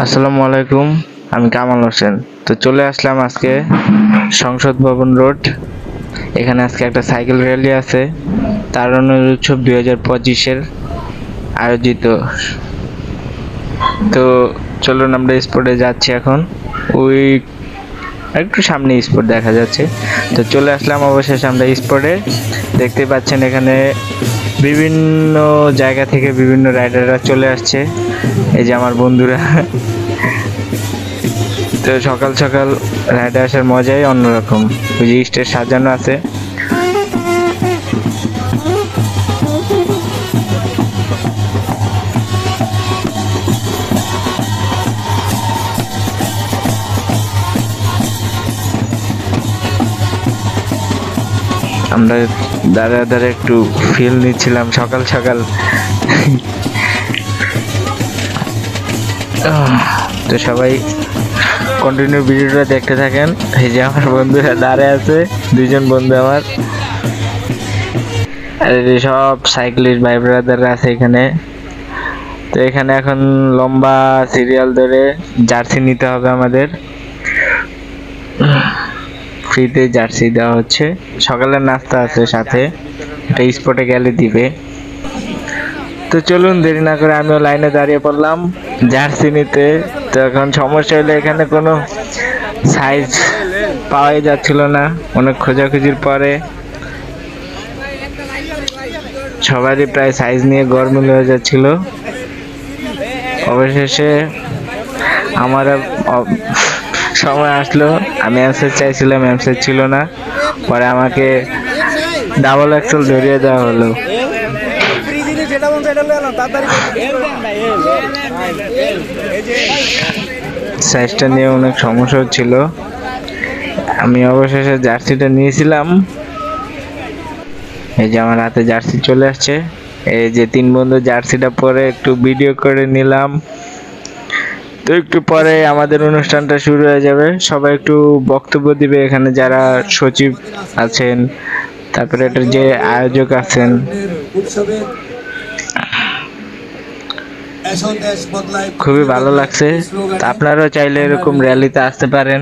আসসালামু আলাইকুম, আমি কামাল হোসেন। তো চলে আসলাম আজকে সংসদ ভবন রোড। এখানে আজকে একটা সাইকেল র্যালি আছে। তারুণ্যের উৎসব দুই হাজার পঁচিশের আয়োজিত। তো চলুন আমরা স্পটে যাচ্ছি এখন। ওই একটু সামনে স্পট দেখা যাচ্ছে। তো চলে আসলাম অবশেষে আমরা স্পটে দেখতে পাচ্ছেন এখানে বিভিন্ন জায়গা থেকে বিভিন্ন রাইডাররা চলে আসছে। এই যে আমার বন্ধুরা। তো সকাল সকাল রাইডার আসার মজাই অন্যরকম। ওই যে স্টেজ সাজানো আছে। আমরা দাঁড়া দাঁড়া একটু ফিল নিচ্ছিলাম, সকাল সকাল। তো সবাই কন্টিনিউ ভিডিওটা দেখতে থাকেন। এই যে আমার বন্ধুরা দাঁড়ায় আছে, দুইজন বন্ধু আমার। আর সব সাইক্লিস্ট ভাই ব্রাদাররা আছে এখানে। তো এখানে এখন লম্বা সিরিয়াল ধরে জার্সি নিতে হবে আমাদের। ফ্রিতে জার্সি দেওয়া হচ্ছে। সকালের নাস্তা আছে সাথে। এটা স্পটে গেলে দিবে। তো চলুন, দেরি না করে আমিও লাইনে দাঁড়িয়ে পড়লাম জার্সি নিতে। তো এখন সমস্যা হলো এখানে কোনো সাইজ পাওয়াই যাচ্ছিল না। অনেক খোঁজাখুঁজির পরে সবারই প্রায় সাইজ নিয়ে গরমিল হয়ে যাচ্ছিল। অবশেষে আমার সময় আসলো। আমি অ্যান্সার চাইছিলাম অ্যান্সার ছিল না। পরে আমাকে ডাবল এক্সেল ধরিয়ে দেওয়া হলো। সাইজটা নিয়ে অনেক সমস্যা হচ্ছিল। আমি অবশেষে জার্সিটা নিয়েছিলাম। এই যে আমার হাতে জার্সি চলে আসছে। এই যে তিন বন্ধু জার্সিটা পরে একটু ভিডিও করে নিলাম। তো একটু পরে আমাদের অনুষ্ঠানটা শুরু হয়ে যাবে। সবাই একটু বক্তব্য দিবে এখানে যারা সচিব আছেন তারপরে এটার যে আয়োজক আছেন। খুবই ভালো লাগছে। আপনারাও চাইলে এরকম র্যালিতে আসতে পারেন।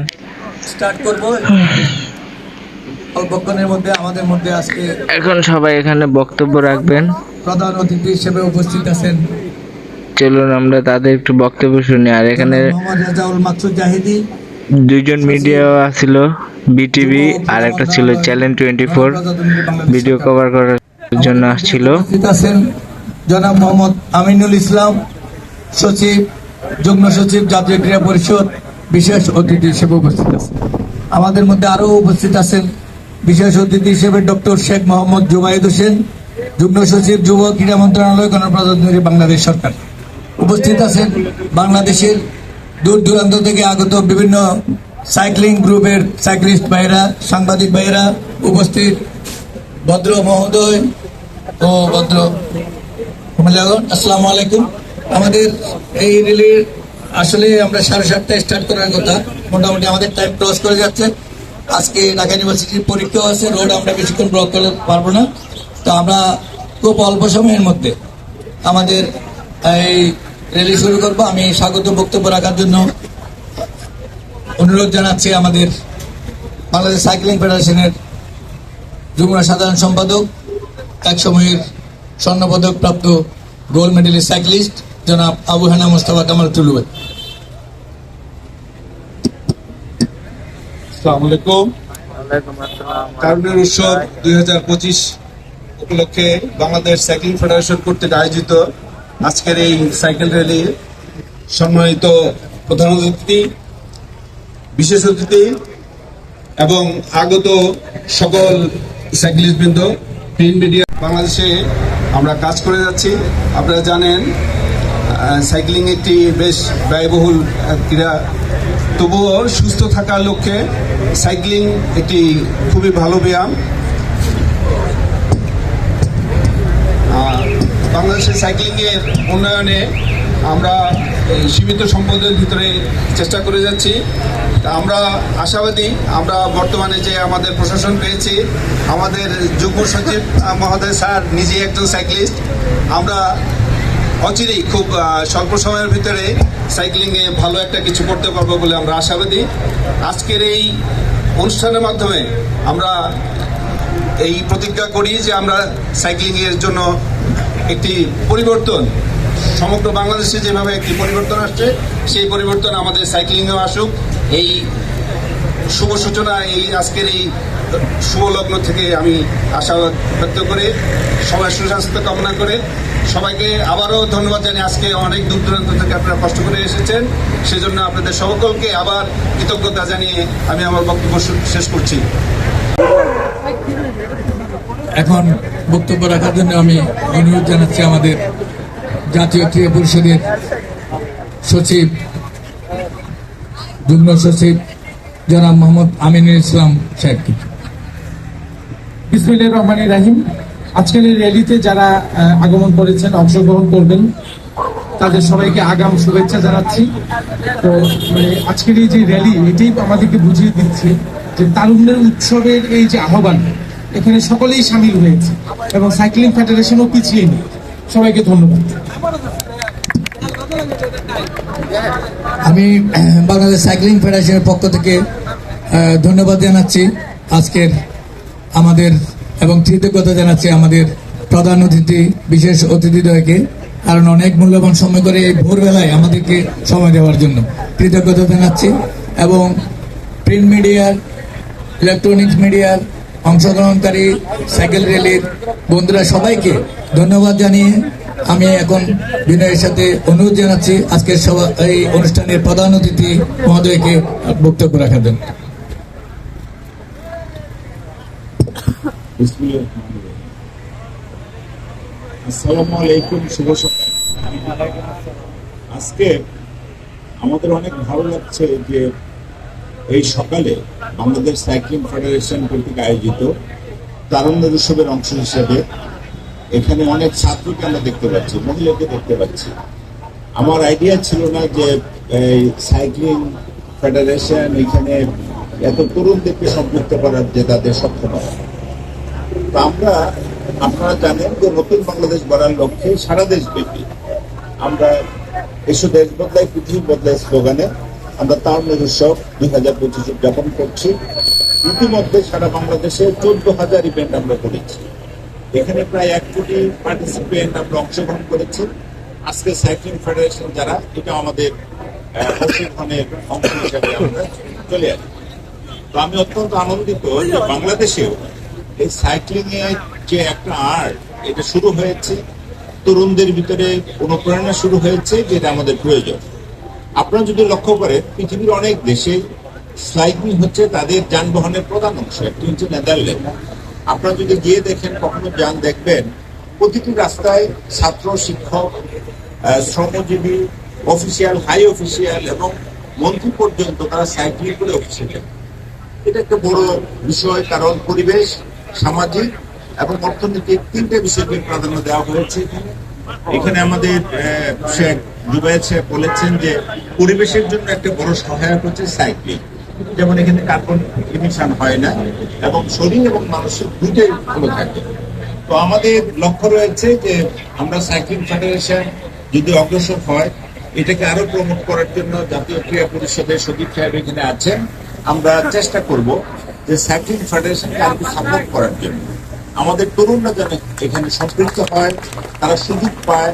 স্টার্ট করব। অল্পক্ষণের মধ্যে আমাদের মধ্যে আজকে এখন সবাই এখানে বক্তব্য রাখবেন। প্রধান অতিথি হিসেবে উপস্থিত আছেন। চলুন আমরা তাদের একটু বক্তব্য শুনি। আর এখানে দুইজন মিডিয়াও আসছিল বিটিভি আর একটা ছিল channel twenty four. Video cover করার জন্য আসছিল। জনাব মোহাম্মদ আমিনুল ইসলাম সচিব যুগ্ম সচিব জাতীয় ক্রীড়া পরিষদ বিশেষ অতিথি হিসেবে উপস্থিত আছেন। আমাদের মধ্যে আরও উপস্থিত আছেন বিশেষ অতিথি হিসেবে ডক্টর শেখ মোহাম্মদ জুবাইদ হোসেন যুগ্ম সচিব যুব ক্রীড়া মন্ত্রণালয় গণপ্রজাতন্ত্রী বাংলাদেশ সরকার। উপস্থিত আছেন বাংলাদেশের দূর দূরান্ত থেকে আগত বিভিন্ন সাইক্লিং গ্রুপের সাইক্লিস্ট ভাইরা সাংবাদিক ভাইরা উপস্থিত। ভদ্র মহোদয় ও ভদ্র আসসালামু আলাইকুম। আমাদের এই রিলির আসলে আমরা সাড়ে সাতটায় স্টার্ট করার কথা। মোটামুটি আমাদের টাইম ক্রস করে যাচ্ছে। আজকে ঢাকা ইউনিভার্সিটির পরীক্ষাও আছে রোড আমরা বেশিক্ষণ ব্লক করতে পারব না। তো আমরা খুব অল্প সময়ের মধ্যে আমাদের এই র্যালি শুরু করব। আমি স্বাগত বক্তব্য রাখার জন্য অনুরোধ জানাচ্ছি আমাদের বাংলাদেশ সাইক্লিং ফেডারেশনের যুগ্ম সাধারণ সম্পাদক এক সময়ের স্বর্ণপদক প্রাপ্ত গোল্ড মেডেলিস্ট সাইক্লিস্ট, জনাব আবু হানা মোস্তফা কামাল টুলু ভাই। আসসালামু আলাইকুম। কারণের উৎসব দুই হাজার পঁচিশ উপলক্ষে বাংলাদেশ সাইক্লিং ফেডারেশন কর্তৃক আয়োজিত আজকের এই সাইকেল র্যালি সম্মানিত প্রধান অতিথি, বিশেষ অতিথি এবং আগত সকল সাইক্লিস্ট বৃন্দ প্রিন্ট মিডিয়া বাংলাদেশে আমরা কাজ করে যাচ্ছি। আপনারা জানেন সাইক্লিং একটি বেশ ব্যয়বহুল ক্রীড়া। তবুও সুস্থ থাকার লক্ষ্যে সাইক্লিং একটি খুবই ভালো ব্যায়াম আর বাংলাদেশের সাইক্লিংয়ের উন্নয়নে আমরা এই সীমিত সম্পদের ভিতরে চেষ্টা করে যাচ্ছি। আমরা আশাবাদী, আমরা বর্তমানে যে আমাদের প্রশাসন পেয়েছি, আমাদের যুগ্ম সচিব মহোদয় স্যার নিজে একজন সাইক্লিস্ট আমরা অচিরেই খুব স্বল্প সময়ের ভিতরে সাইক্লিংয়ে ভালো একটা কিছু করতে পারব বলে আমরা আশাবাদী। আজকের এই অনুষ্ঠানের মাধ্যমে আমরা এই প্রতিজ্ঞা করি যে আমরা সাইক্লিংয়ের জন্য একটি পরিবর্তন। সমগ্র বাংলাদেশে যেভাবে একটি পরিবর্তন আসছে, সেই পরিবর্তন আমাদের সাইক্লিংয়েও আসুক। এই শুভ সূচনা, এই আজকের এই শুভ লগ্ন থেকে আমি আশাবাদ ব্যক্ত করে সবাই সুস্বাস্থ্য কামনা করে, সবাইকে আবারও ধন্যবাদ জানিয়ে আজকে অনেক দূর দূরান্ত থেকে আপনারা কষ্ট করে এসেছেন। সেজন্য আপনাদের সকলকে আবার কৃতজ্ঞতা জানিয়ে আমি আমার বক্তব্য শেষ করছি। এখন বক্তব্য রাখার জন্য আমি অনুরোধ জানাচ্ছি আমাদের জাতীয় ক্রীড়া পরিষদের সচিব, যুগ্ম সচিব জনাব মোহাম্মদ আমিনুল ইসলাম সাহেবকে। বিসমিল্লাহির রহমানির রাহিম। আজকের এই র্যালিতে যারা আগমন করেছেন, অংশগ্রহণ করবেন, তাদের সবাইকে আগাম শুভেচ্ছা জানাচ্ছি। তো মানে আজকের এই যে র্যালি, এটাই আমাদেরকে বুঝিয়ে দিচ্ছে যে তারুণ্যের উৎসবের এই যে আহ্বান এখানে সকলেই সামিল হয়েছে এবং সাইক্লিং ফেডারেশনও পিছিয়ে নেই। সবাইকে ধন্যবাদ। আমি বাংলাদেশ সাইক্লিং ফেডারেশনের পক্ষ থেকে ধন্যবাদ জানাচ্ছি আজকের আমাদের এবং কৃতজ্ঞতা জানাচ্ছি আমাদের প্রধান অতিথি, বিশেষ অতিথিদ্বয়কে কারণ অনেক মূল্যবান সময় করে এই ভোরবেলায় আমাদেরকে সময় দেওয়ার জন্য কৃতজ্ঞতা জানাচ্ছি এবং প্রিন্ট মিডিয়ার ইলেকট্রনিক্স মিডিয়ার অংশগ্রহণকারী সাইকেল র্যালির বন্ধুরা সবাইকে ধন্যবাদ জানিয়ে আমি এখন বিনয়ের সাথে অনুরোধ জানাচ্ছি, আজকের সভা এই অনুষ্ঠানের প্রধান অতিথি মহোদয়কে বক্তব্য আলাইকুম, শুভ আজকে আমাদের অনেক ভালো লাগছে যে এই সকালে বাংলাদেশ সাইক্লিং ফেডারেশন কর্তৃক আয়োজিত তারুণ্য উৎসবের অংশ হিসেবে এখানে অনেক ছাত্রকে আমরা দেখতে পাচ্ছি, মহিলাকে দেখতে পাচ্ছি। আমার আইডিয়া ছিল না যে এই সাইক্লিং ফেডারেশন এখানে এত তরুণদেরকে সম্পৃক্ত করার যে তাদের সক্ষমতা। তো আমরা, আপনারা জানেন যে নতুন বাংলাদেশ গড়ার লক্ষ্যে সারা দেশ ব্যাপী আমরা এসো দেশ বদলায়, পৃথিবী বদলায় স্লোগানে আমরা তারুণ্যের উৎসব দুই হাজার পঁচিশ উদযাপন করছি। ইতিমধ্যে সারা বাংলাদেশে চোদ্দ হাজার ইভেন্ট আমরা করেছি। এখানে প্রায় এক কোটি পার্টিসিপেন্ট আমরা অংশগ্রহণ করেছি। আজকে সাইক্লিং ফেডারেশন যারা এটা আমাদের প্রশিক্ষণের অংশ হিসাবে আমরা চলে আসি। তো আমি অত্যন্ত আনন্দিত যে বাংলাদেশেও এই সাইক্লিং এর যে একটা আর্ট এটা শুরু হয়েছে। তরুণদের ভিতরে অনুপ্রেরণা শুরু হয়েছে, যেটা আমাদের প্রয়োজন। আপনারা যদি লক্ষ্য করেন পৃথিবীর অনেক দেশে সাইক্লিং হচ্ছে তাদের যানবাহনের প্রধান অংশ, একটি হচ্ছে নেদারল্যান্ড। আপনারা যদি গিয়ে দেখেন, কখনো যান দেখবেন, প্রতিটি রাস্তায় ছাত্র, শিক্ষক শ্রমজীবী, অফিসিয়াল, হাই অফিসিয়াল এবং মন্ত্রী পর্যন্ত তারা সাইক্লিং করে অফিসে যায়। এটা একটা বড় বিষয়, কারণ পরিবেশ, সামাজিক এবং অর্থনৈতিক তিনটে বিষয়কে প্রাধান্য দেওয়া হয়েছে এখানে। আমাদের শেখ জুবাইদ বলেছেন যে পরিবেশের জন্য একটা বড় সহায়ক হচ্ছে সাইক্লিং। যেমন এখানে কার্বন ইমিশন হয় না, এবং শরীর এবং মানসিক দুইটাই ভালো থাকে। তো আমাদের লক্ষ্য রয়েছে যে আমরা সাইক্লিং ফেডারেশন যদি অগ্রসর হয়, এটাকে আরও প্রমোট করার জন্য জাতীয় ক্রীড়া পরিষদের সদীপ সাহেব এখানে আছেন। আমরা চেষ্টা করব যে সাইক্লিং ফেডারেশনকে আরও সাপোর্ট করার জন্য। আমাদের তরুণরা যেন এখানে সম্পৃক্ত হয়, তারা সুযোগ পায়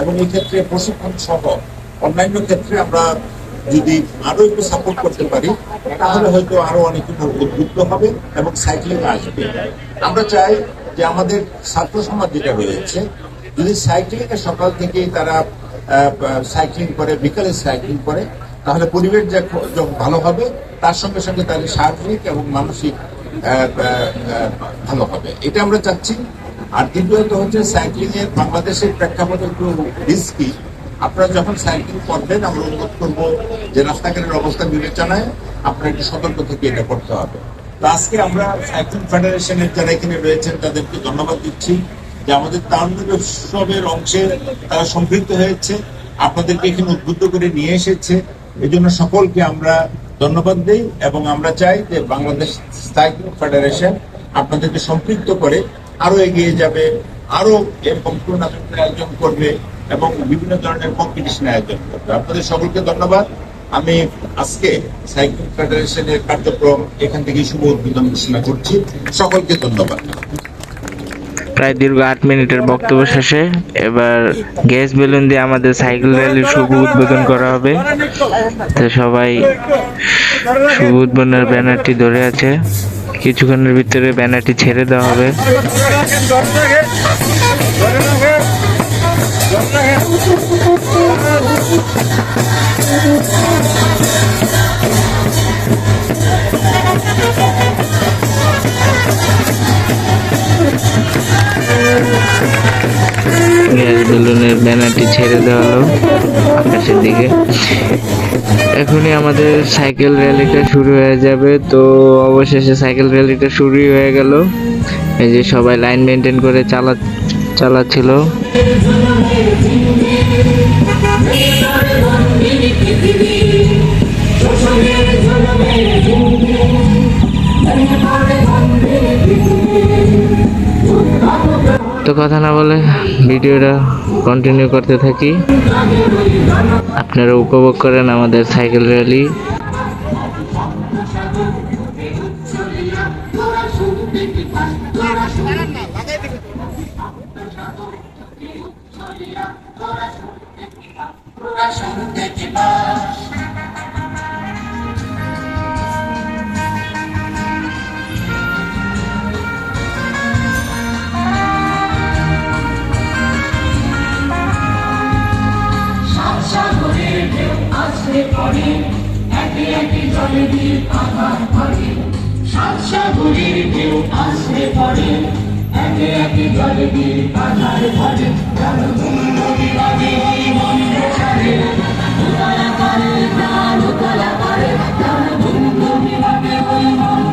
এবং এই ক্ষেত্রে প্রশিক্ষণ সহ অন্যান্য ক্ষেত্রে আমরা যদি আরও একটু সাপোর্ট করতে পারি, তাহলে হয়তো আরও অনেক উদ্বুদ্ধ হবে এবং সাইক্লিং আসবে। আমরা চাই যে আমাদের ছাত্র সমাজ যেটা রয়েছে, যদি সাইক্লিং এর সকাল থেকেই তারা সাইক্লিং করে, বিকালে সাইক্লিং করে, তাহলে পরিবেশ যে যে ভালো হবে, তার সঙ্গে সঙ্গে তাদের শারীরিক এবং মানসিক ভালো হবে। এটা আমরা চাচ্ছি। আর দ্বিতীয়ত হচ্ছে সাইক্লিং এর বাংলাদেশের প্রেক্ষাপট একটু রিস্কি আপনারা যখন সাইক্লিং করবেন, আমরা অনুরোধ করব যে রাস্তাঘাটের অবস্থা বিবেচনায় আপনার একটু সতর্ক থেকে এটা করতে হবে। তো আজকে আমরা সাইক্লিং ফেডারেশনের যারা এখানে রয়েছেন, তাদেরকে ধন্যবাদ দিচ্ছি যে আমাদের তারুণ্য উৎসবের অংশে তারা সম্পৃক্ত হয়েছে, আপনাদেরকে এখানে উদ্বুদ্ধ করে নিয়ে এসেছে। এই জন্য সকলকে আমরা ধন্যবাদ দিই এবং আমরা চাই যে বাংলাদেশ সাইক্লিং ফেডারেশন আপনাদেরকে সম্পৃক্ত করে আরও এগিয়ে যাবে, আরও এরকম টুর্নামেন্টের আয়োজন করবে এবং বিভিন্ন ধরনের কম্পিটিশন আয়োজন করবে। আপনাদের সকলকে ধন্যবাদ। আমি আজকে সাইক্লিং ফেডারেশনের কার্যক্রম এখান থেকে শুভ উদ্বোধন ঘোষণা করছি। সকলকে ধন্যবাদ। প্রায় দীর্ঘ আট মিনিটের বক্তব্য শেষে এবার গ্যাস বেলুন দিয়ে আমাদের সাইকেল র্যালির শুভ উদ্বোধন করা হবে। তো সবাই শুভ উদ্বোধনের ব্যানারটি ধরে আছে। কিছুক্ষণের ভিতরে ব্যানারটি ছেড়ে দেওয়া হবে। গ্যাস বেলুনের ব্যানারটি ছেড়ে দেওয়া হলো আকাশের দিকে। এখনই আমাদের সাইকেল র্যালিটা শুরু হয়ে যাবে। তো অবশেষে সাইকেল র্যালিটা শুরুই হয়ে গেল। এই যে সবাই লাইন মেনটেন করে চালা, চালাচ্ছিল। তো কথা না বলে ভিডিওটা কন্টিনিউ করতে থাকি। আপনারা উপভোগ করেন আমাদের সাইকেল র্যালি সাগরের আসলে পড়ে, একে একে জলে দিয়ে আঘাত করে সাত সাগরের ঢেউ আসলে পড়ে, একে একে জলে দিয়ে করে প্রাণ, উতলা করে। জনতুল্য বিভাগে ওই মন্দ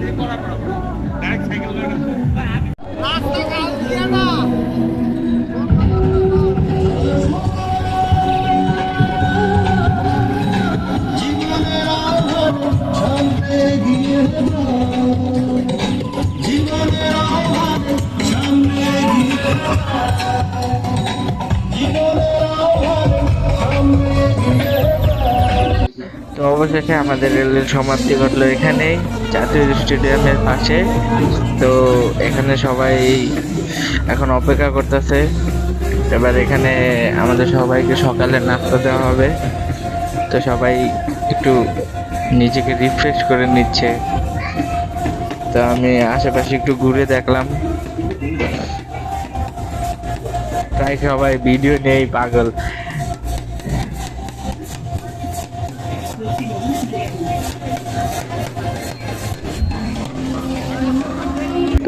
তো অবশেষে আমাদের রেলের সমাপ্তি ঘটলো এখানেই, জাতীয় স্টেডিয়ামের পাশে। তো এখানে সবাই এখন অপেক্ষা করতেছে। এবার এখানে আমাদের সবাইকে সকালে নাস্তা দেওয়া হবে। তো সবাই একটু নিজেকে রিফ্রেশ করে নিচ্ছে। তো আমি আশেপাশে একটু ঘুরে দেখলাম। প্রায় সবাই ভিডিও নেই পাগল।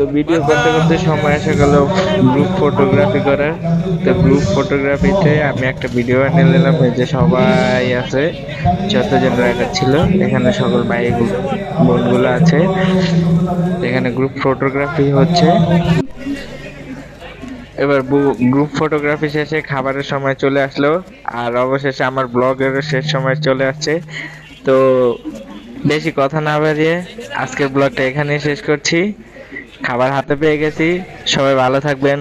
তো ভিডিও করতে করতে সময় এসে গেল গ্রুপ ফটোগ্রাফি করার। তো গ্রুপ ফটোগ্রাফিতে আমি একটা ভিডিও বানিয়ে নিলাম যে সবাই আছে, যতজন রাইডার ছিল, এখানে সকল ভাই বোনগুলো আছে। এখানে গ্রুপ ফটোগ্রাফি হচ্ছে। এবার গ্রুপ ফটোগ্রাফি শেষে খাবারের সময় চলে আসলো, আর অবশেষে আমার ব্লগের শেষ সময় চলে আসছে। তো বেশি কথা না বাড়িয়ে আজকের ব্লগটা এখানেই শেষ করছি। খাবার হাতে পেয়ে গেছি। সবাই ভালো থাকবেন।